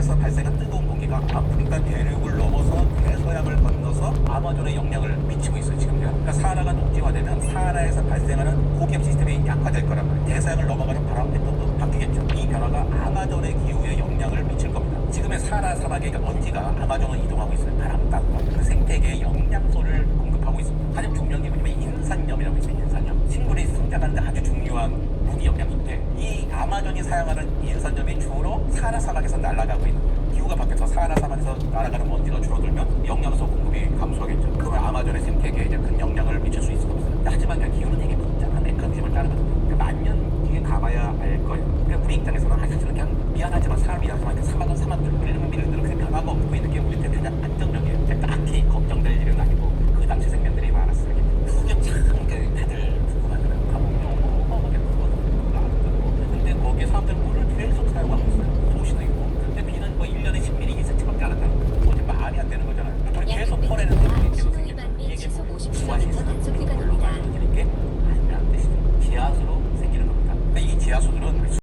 사하라에서 발생한 뜨거운 공기가 아프리카 대륙을 넘어서 대서양을 건너서 아마존에 영향을 미치고 있어요 지금. 그러니까 사하라가 녹지화되면 사하라에서 발생하는 고기압 시스템이 약화될 거란 말이에요. 대서양을 넘어가는 바람 패턴도 바뀌겠죠. 이 변화가 아마존의 기후에 영향을 미칠 겁니다. 지금의 사하라 사막의 먼지가 아마존을 이동하고 있어요. 바람 따고 그 생태계에 영양소를 공급하고 있습니다. 가장 중요한 게 뭐냐면 인산염이라고 있어요. 인산염. 식물이 성장하는데 아주 중요한 무기 영양인데 이 아마존이 사용하는 인산염이 주로 사하라 사막에서 날아가고 있는 거예요. 기후가 바뀌어서 사하라 사막에서 날아가는 먼지가 줄어들면 영양소 공급이 감소하겠죠. 그러면 아마존의 생태계에 이제 큰 영향을 미칠 수 있을 겁니다. 하지만 그 기후는 되게 복잡한 메커니즘을 따르거든요. 그러니까 만년 뒤에 가봐야 알 거예요. 그러니까 우리 입장에서는 아, 사실은 그냥 미안하지만 사람이라서 사막은 사막대로 밀리면 밀 这个。